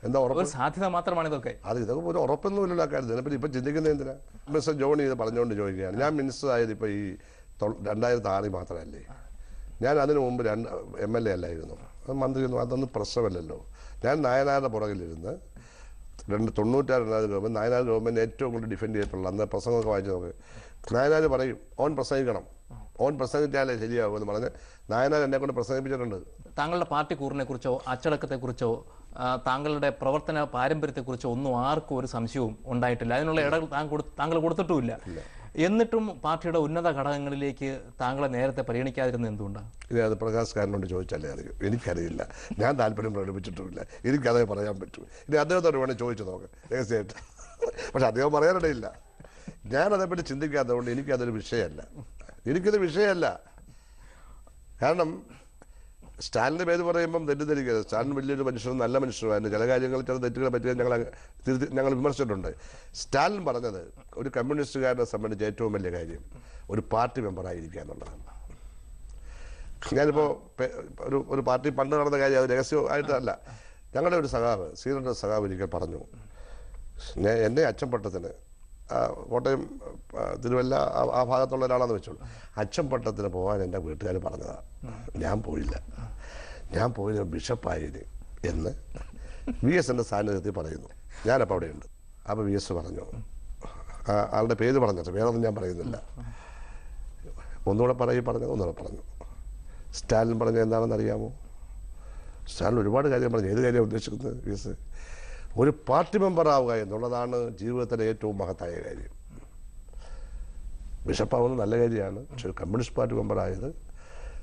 എന്താ ഉറപ്പ്? സാധ്യത മാത്രമാണ് ഇതൊക്കെ. അത് ഇതൊക്കെ ഒരു ഉറപ്പൊന്നുമില്ല ആ കാര്യത്തിൽ. ഇതിനെപ്പറ്റി ഇപ്പം ചിന്തിക്കുന്നത് എന്തിനാ? മിസ്റ്റർ ജോണി ഇത് പറഞ്ഞുകൊണ്ട് ചോദിക്കുകയാണ്. ഞാൻ മിനിസ്റ്റർ ആയത് ഇപ്പോൾ ഈ രണ്ടായിരത്തി ആറിൽ മാത്രമല്ലേ? ഞാൻ അതിനു മുമ്പ് രണ്ട് എം എൽ എ അല്ലായിരുന്നു. മന്ത്രിയൊന്നും അതൊന്നും പ്രശ്നമല്ലല്ലോ. ഞാൻ നായനാരുടെ പുറകിലിരുന്ന് രണ്ട് തൊണ്ണൂറ്റാറ് രണ്ടായിരം ഗവൺമെന്റ് നായനാർ ഗവൺമെന്റ് ഏറ്റവും കൂടുതൽ ഡിഫെൻഡ് ചെയ്തിട്ടുള്ള അന്ന് പ്രസംഗമൊക്കെ വായിച്ചു നോക്ക്. നായനാർ പറയും ഓൻ പ്രസംഗിക്കണം. ഓൻ പ്രസംഗിച്ചാലേ ശരിയാകും എന്ന് പറഞ്ഞ് നായനാർ എന്നെ കൊണ്ട് പ്രസംഗിപ്പിച്ചിട്ടുണ്ട്. താങ്കളുടെ പാർട്ടി കൂറിനെ കുറിച്ചോ അച്ചടക്കത്തെക്കുറിച്ചോ താങ്കളുടെ പ്രവർത്തന പാരമ്പര്യത്തെക്കുറിച്ച് ഒന്നും ആർക്കും ഒരു സംശയവും ഉണ്ടായിട്ടില്ല. അതിനുള്ള ഇടകൾ താങ്കൾ കൊടു- താങ്കൾ കൊടുത്തിട്ടുമില്ല. എന്നിട്ടും പാർട്ടിയുടെ ഉന്നത ഘടകങ്ങളിലേക്ക് താങ്കളെ നേരത്തെ പരിഗണിക്കാതിരുന്ന എന്തുകൊണ്ടാണ് ഇനി അത് പ്രകാശ് കാരനോട് ചോദിച്ചാലേ അറിയൂ. എനിക്കറിയില്ല. ഞാൻ താല്പര്യം പ്രകടിപ്പിച്ചിട്ടുമില്ല. എനിക്കതേ പറയാൻ പറ്റൂ. ഇനി അദ്ദേഹത്തോട് വേണേൽ ചോദിച്ചു നോക്കാം. രഹസ്യമായിട്ട്. പക്ഷെ അദ്ദേഹം പറയാനിടയില്ല. ഞാൻ അതേപ്പറ്റി ചിന്തിക്കാത്തതുകൊണ്ട് എനിക്കതൊരു വിഷയമല്ല. എനിക്കത് വിഷയമല്ല. കാരണം സ്റ്റാലിന്റെ പേര് പറയുമ്പം തെറ്റിദ്ധരിക്കരുത്. സ്റ്റാലിൻ വലിയൊരു മനുഷ്യനും നല്ല മനുഷ്യനുമായിരുന്നു ചില കാര്യങ്ങളിൽ ചില തെറ്റുകളെ പറ്റി ഞങ്ങൾ തിരുത്തി ഞങ്ങൾ വിമർശിച്ചിട്ടുണ്ട്. സ്റ്റാലിൻ പറഞ്ഞത് ഒരു കമ്മ്യൂണിസ്റ്റുകാരനെ സംബന്ധിച്ച് ഏറ്റവും വലിയ കാര്യം ഒരു പാർട്ടി മെമ്പറായിരിക്കുക എന്നുള്ളതാണ്. ഞാനിപ്പോൾ ഒരു ഒരു പാർട്ടി പണ്ട് നടന്ന കാര്യം അത് രഹസ്യമായിട്ടല്ല. ഞങ്ങളുടെ ഒരു സഖാവ് സീനിയർ സഖാവ് ഒരിക്കൽ പറഞ്ഞു എന്നെ അച്ചംപട്ടത്തിന് കോട്ടയം തിരുവല്ല ആ- ഭാഗത്തുള്ള ഒരാളാന്ന് വെച്ചോളൂ. അച്ഛൻ പട്ടത്തിന് പോകാൻ എന്റെ വീട്ടുകാർ പറഞ്ഞതാണ് ഞാൻ പോയില്ല. ഞാൻ പോയത് ബിഷപ്പായിന് എന്ന് വി എസിന്റെ സാന്നിധ്യത്തിൽ പറയുന്നു. ഞാനപ്പോൾ അവിടെയുണ്ട്. അപ്പോൾ വി എസ് പറഞ്ഞു. ആളുടെ പേര് പറഞ്ഞത് വേറൊന്നും ഞാൻ പറയുന്നില്ല. ഒന്നുകൂടെ പറയും പറഞ്ഞു? ഒന്നുകൂടെ പറഞ്ഞു. സ്റ്റാലിൻ പറഞ്ഞത് എന്താണെന്ന് അറിയാമോ സ്റ്റാലിൻ ഒരുപാട് കാര്യം പറഞ്ഞു. ഏത് കാര്യമാണ് ഉദ്ദേശിക്കുന്നത് വി എസ്? ഒരു പാർട്ടി മെമ്പർ ആവുക എന്നുള്ളതാണ് ജീവിതത്തിലെ ഏറ്റവും മഹത്തായ കാര്യം. ബിഷപ്പാവുന്നത് നല്ല കാര്യമാണ്. പക്ഷെ ഒരു കമ്മ്യൂണിസ്റ്റ് പാർട്ടി മെമ്പറായത്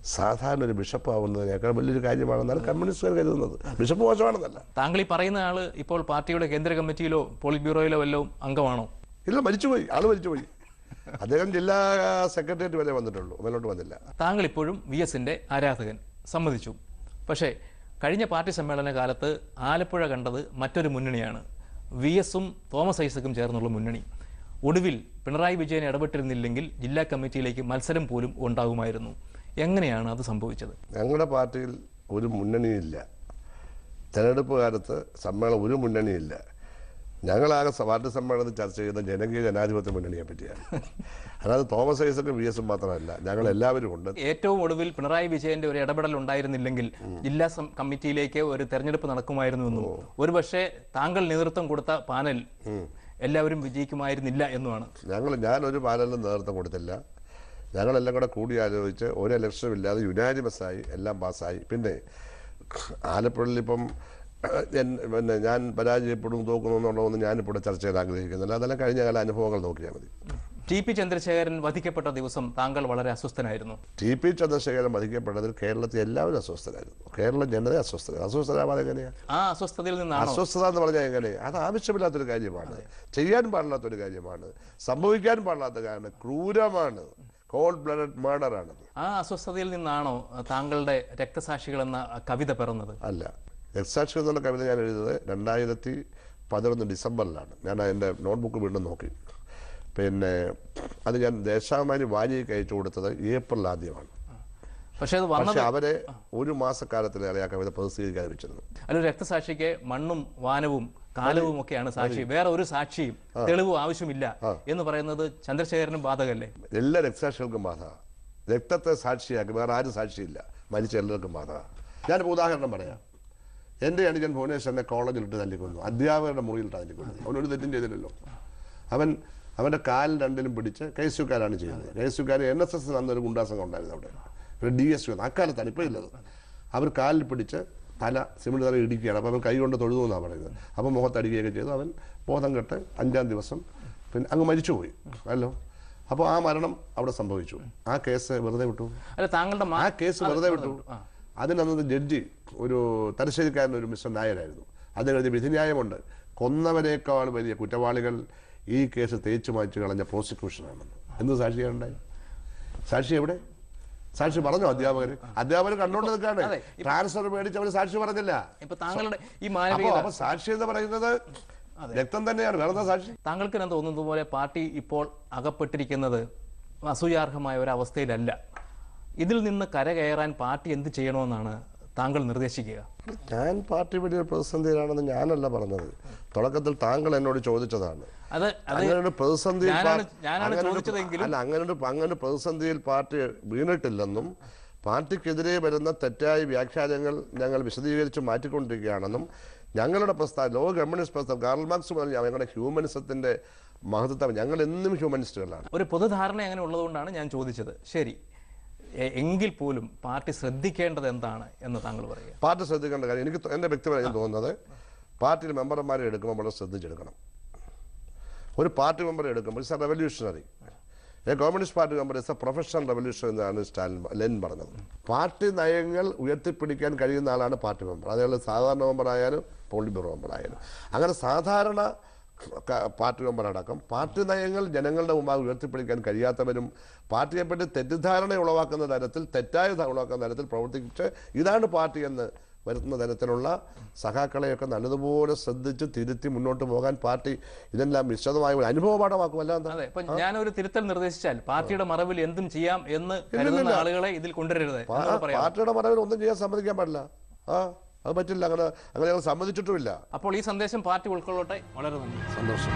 സാധാരണ ഒരു ബിഷപ്പ് ആവുന്നതിനേക്കാൾ വലിയൊരു കാര്യമാണെന്നാണ് കമ്മ്യൂണിസ്റ്റുകാർ കരുതുന്നത്. ബിഷപ്പ് മോശമാണെന്നല്ല. താങ്കൾ ഈ പറയുന്ന ആൾ ഇപ്പോൾ പാർട്ടിയുടെ കേന്ദ്ര കമ്മിറ്റിയിലോ പോളിറ്റ് ബ്യൂറോയിലോ വല്ലതും അംഗമാണോ? ഇല്ല മരിച്ചുപോയി. ആൾ മരിച്ചുപോയി. അദ്ദേഹം ജില്ലാ സെക്രട്ടേറിയറ്റ് വരെ വന്നിട്ടുള്ളൂ. മേലോട്ട് വന്നില്ല. താങ്കൾ ഇപ്പോഴും വി എസിന്റെ ആരാധകൻ. സമ്മതിച്ചു. പക്ഷേ കഴിഞ്ഞ പാർട്ടി സമ്മേളന കാലത്ത് ആലപ്പുഴ കണ്ടത് മറ്റൊരു മുന്നണിയാണ്. വി എസും തോമസ് ഐസക്കും ചേർന്നുള്ള മുന്നണി. ഒടുവിൽ പിണറായി വിജയൻ ഇടപെട്ടിരുന്നില്ലെങ്കിൽ ജില്ലാ കമ്മിറ്റിയിലേക്ക് മത്സരം പോലും ഉണ്ടാകുമായിരുന്നു എങ്ങനെയാണ് അത് സംഭവിച്ചത്? ഞങ്ങളുടെ പാർട്ടിയിൽ ഒരു മുന്നണിയില്ല. തെരഞ്ഞെടുപ്പ് കാലത്ത് സമ്മേളനം ഒരു മുന്നണിയില്ല. ഞങ്ങളാകെ വാർഡ് സമ്മേളനത്തിൽ ചർച്ച ചെയ്യുന്ന ജനകീയ ജനാധിപത്യ മുന്നണിയെ പറ്റിയാണ്. അതായത് തോമസ് ഐസക്കും വി എസും മാത്രമല്ല ഞങ്ങൾ എല്ലാവരും ഉണ്ട്. ഏറ്റവും ഒടുവിൽ പിണറായി വിജയന്റെ ഒരു ഇടപെടൽ ഉണ്ടായിരുന്നില്ലെങ്കിൽ ജില്ലാ കമ്മിറ്റിയിലേക്ക് ഒരു തെരഞ്ഞെടുപ്പ് നടക്കുമായിരുന്നു എന്നും ഒരു ഒരുപക്ഷെ താങ്കൾ നേതൃത്വം കൊടുത്ത പാനൽ എല്ലാവരും വിജയിക്കുമായിരുന്നില്ല എന്നുമാണ്. ഞങ്ങൾ ഞാനൊരു പാനലിന് നേതൃത്വം കൊടുത്തില്ല. ഞങ്ങളെല്ലാം കൂടെ കൂടിയാലോചിച്ച് ഒരു ഇലക്ഷനും ഇല്ലാതെ യുനാനിമസ് ആയി എല്ലാം പാസ്സായി പിന്നെ ആലപ്പുഴയിൽ ഇപ്പം പിന്നെ ഞാൻ പരാജയപ്പെടും തോക്കുന്നു എന്നുള്ളതൊന്നും ഞാനിപ്പോൾ ചർച്ച ചെയ്യാൻ ആഗ്രഹിക്കുന്നില്ല. അതെല്ലാം കഴിഞ്ഞ കാല അനുഭവങ്ങൾ നോക്കിയാൽ മതി. ടി പി ചന്ദ്രശേഖരൻ വധിക്കപ്പെട്ട ദിവസം താങ്കൾ വളരെ അസ്വസ്ഥനായിരുന്നു. ടി പി ചന്ദ്രശേഖരൻ വധിക്കപ്പെട്ടതിൽ കേരളത്തിൽ എല്ലാവരും അസ്വസ്ഥരായിരുന്നു. കേരള ജനത അസ്വസ്ഥ അസ്വസ്ഥരാവാതെ എങ്ങനെയാണ് ആ അസ്വസ്ഥതയിൽ നിന്ന് അസ്വസ്ഥത എന്ന് പറഞ്ഞാൽ എങ്ങനെ? അത് ആവശ്യമില്ലാത്തൊരു കാര്യമാണ്. ചെയ്യാൻ പാടില്ലാത്തൊരു കാര്യമാണ്. സംഭവിക്കാൻ പാടില്ലാത്ത കാര്യമാണ്. ക്രൂരമാണ്. കോൾഡ് ബ്ലഡഡ് മർഡർ ആണ് ആ അസ്വസ്ഥതയിൽ നിന്നാണോ താങ്കളുടെ രക്തസാക്ഷികൾ എന്ന കവിത പിറന്നത്? അല്ല. രക്സാക്ഷി എന്നുള്ള കവിത ഞാൻ എഴുതിയത് രണ്ടായിരത്തി പതിനൊന്ന് ഡിസംബറിലാണ്. ഞാൻ അതിന്റെ നോട്ട്ബുക്ക് വീണ്ടും നോക്കി. പിന്നെ അത് ഞാൻ ദേശാഭിമാനി വാരിയെ അയച്ചു കൊടുത്തത് ഏപ്രിൽ ആദ്യമാണ്. പക്ഷേ അത് പക്ഷെ അവരെ ഒരു മാസക്കാലത്തിലേറെ ആ കവിത പ്രസിദ്ധീകരിക്കാതെ വെച്ചിരുന്നു അല്ല രക്തസാക്ഷിക്ക് മണ്ണും വാനവും കാലവും ഒക്കെയാണ് സാക്ഷി. വേറെ ഒരു സാക്ഷിയും തെളിവും ആവശ്യമില്ല എന്ന് പറയുന്നത് ചന്ദ്രശേഖരനും ബാധകല്ലേ? എല്ലാ രക്തസാക്ഷികൾക്കും ബാധ. രക്തത്തെ സാക്ഷിയാക്കി വേറെ ആരും സാക്ഷിയില്ല. മരിച്ച എല്ലാവർക്കും ബാധ. ഞാനിപ്പോൾ ഉദാഹരണം പറയാം. എന്റെ അനുജൻ കോളേജിൽ കോളേജിലിട്ട് തല്ലിക്കൊന്നു അധ്യാപകരുടെ മുറിയിലിട്ട് തല്ലിക്കൊന്നു അവനൊരു തെറ്റും ചെയ്തില്ലല്ലോ. അവൻ അവന്റെ കാലിൽ രണ്ടിലും പിടിച്ച് കെ എസ് യുക്കാരാണ് ചെയ്യുന്നത്. കെ എസ് യുക്കാർ എൻ എസ് എസ് അന്നൊരു ഗുണ്ടാസംഘം ഉണ്ടായിരുന്നു അവിടെ. പിന്നെ ഡി എസ് യു അക്കാലത്താണ് ഇപ്പോൾ ഇല്ലത്. അവർ കാലിൽ പിടിച്ച് തല സിമെന്റ് തല ഇടിക്കുകയാണ്. അപ്പോൾ അവൻ കൈ കൊണ്ട് തൊഴുതു എന്നാണ് പറയുന്നത്. അപ്പോൾ മുഖത്തടിക്കുകയൊക്കെ ചെയ്തു. അവൻ ബോധം കെട്ട് അഞ്ചാം ദിവസം പിന്നെ അങ്ങ് മരിച്ചുപോയി. അല്ലോ? അപ്പോൾ ആ മരണം അവിടെ സംഭവിച്ചു. ആ കേസ് വെറുതെ വിട്ടു. അല്ല താങ്കളുടെ ആ കേസ് വെറുതെ വിട്ടു. ആ. അതിനന്ന് ജഡ്ജി ഒരു തലശ്ശേരിക്കാരൻ ഒരു മിസ്റ്റർ നായരായിരുന്നു. എഴുതിയ വിധിന്യായമുണ്ട്. കൊന്നവരേക്കാൾ വലിയ കുറ്റവാളികൾ ഈ കേസ് തേച്ചു മാറ്റി കളഞ്ഞ പ്രോസിക്യൂഷനാണെന്ന് എന്ത് സാക്ഷിയാണുണ്ടായി സാക്ഷി എവിടെ? സാക്ഷി പറഞ്ഞു അധ്യാപകർ അധ്യാപകർ കണ്ടോണ്ട് നിൽക്കാണ് ട്രാൻസ്ഫർ മേടിച്ച് അവർ സാക്ഷി പറഞ്ഞില്ല. താങ്കളുടെ ഈ അപ്പൊ സാക്ഷി എന്ന് പറയുന്നത് രക്തം തന്നെയാണ്. വേറെ സാക്ഷി? താങ്കൾക്ക് ഞാൻ തോന്നുന്നത് പോലെ പാർട്ടി ഇപ്പോൾ അകപ്പെട്ടിരിക്കുന്നത് അസൂയാർഹമായ ഒരു അവസ്ഥയിലല്ല. ഇതിൽ നിന്ന് കരകയറാൻ പാർട്ടി എന്ത് ചെയ്യണമെന്നാണ് താങ്കൾ നിർദ്ദേശിക്കുക? ഞാൻ പാർട്ടി വലിയ പ്രതിസന്ധിയിലാണെന്ന് ഞാനല്ല പറഞ്ഞത്. തുടക്കത്തിൽ താങ്കൾ എന്നോട് ചോദിച്ചതാണ്. അങ്ങനെ പ്രതിസന്ധിയിൽ അല്ല അങ്ങനൊരു അങ്ങനൊരു അങ്ങനെ പ്രതിസന്ധിയിൽ പാർട്ടി വീണിട്ടില്ലെന്നും പാർട്ടിക്കെതിരെ വരുന്ന തെറ്റായ വ്യാഖ്യാനങ്ങൾ ഞങ്ങൾ വിശദീകരിച്ച് മാറ്റിക്കൊണ്ടിരിക്കുകയാണെന്നും ഞങ്ങളുടെ പ്രസ്ഥാനം ലോക കമ്മ്യൂണിസ്റ്റ് പ്രസ്ഥാനം കാർൽ മാർക്സ് പറഞ്ഞ ഞങ്ങളുടെ ഹ്യൂമനിസത്തിന്റെ മഹത്വം ഞങ്ങൾ എന്നും ഹ്യൂമനിസ്റ്റുകളാണ്. ഒരു പൊതുധാരണ അങ്ങനെ ഉള്ളതുകൊണ്ടാണ് ഞാൻ ചോദിച്ചത്. ശരി. എങ്കിൽ പോലും പാർട്ടി ശ്രദ്ധിക്കേണ്ടത് എന്താണ് എന്ന് താങ്കൾ പറയുക. പാർട്ടി ശ്രദ്ധിക്കേണ്ട കാര്യം എനിക്ക് എന്റെ വ്യക്തിപരമായി തോന്നുന്നത് പാർട്ടിയിൽ മെമ്പർമാരെ എടുക്കുമ്പോൾ വളരെ ശ്രദ്ധിച്ചെടുക്കണം. ഒരു പാർട്ടി മെമ്പറെ എടുക്കുമ്പോൾ it's a revolutionary a communist party member it's a professional revolution എന്നാണ് സ്റ്റാലിൻ ലെൻ പറഞ്ഞത്. പാർട്ടി നയങ്ങൾ ഉയർത്തിപ്പിടിക്കാൻ കഴിയുന്ന ആളാണ് പാർട്ടി മെമ്പർ അതേപോലെ സാധാരണ മെമ്പർ ആയാലും പോളിറ്റ് ബ്യൂറോ മെമ്പർ ആയാലും. അങ്ങനെ സാധാരണ പാർട്ടി മെമ്പർ അടക്കം പാർട്ടി നയങ്ങൾ ജനങ്ങളുടെ മുമ്പാകെ ഉയർത്തിപ്പിടിക്കാൻ കഴിയാത്തവരും പാർട്ടിയെപ്പറ്റി തെറ്റിദ്ധാരണ ഉളവാക്കുന്ന തരത്തിൽ തെറ്റായ ഉളവാക്കുന്ന തരത്തിൽ പ്രവർത്തിച്ച് ഇതാണ് പാർട്ടി എന്ന് വരുത്തുന്ന തരത്തിലുള്ള സഖാക്കളെയൊക്കെ നല്ലതുപോലെ ശ്രദ്ധിച്ച് തിരുത്തി മുന്നോട്ട് പോകാൻ പാർട്ടി ഇതെല്ലാം വിശദമായ ഒരു അനുഭവ പാഠമാക്കും അല്ലാതെ അതെ ഇപ്പൊ ഞാനൊരു തിരുത്തൽ നിർദ്ദേശിച്ചാൽ പാർട്ടിയുടെ മറവിൽ എന്തും ചെയ്യാം എന്ന് ആളുകളെ ഇതിൽ കൊണ്ടുവരരുത്. പാർട്ടിയുടെ മറവിൽ ഒന്നും ചെയ്യാൻ സമ്മതിക്കാൻ പാടില്ല. ആ? അത് പറ്റില്ല അങ്ങനെ അങ്ങനെ ഞങ്ങൾ സമ്മതിച്ചിട്ടുമില്ല അപ്പോൾ ഈ സന്ദേശം പാർട്ടി ഉൾക്കൊള്ളട്ടെ. വളരെ നന്ദി. സന്തോഷം.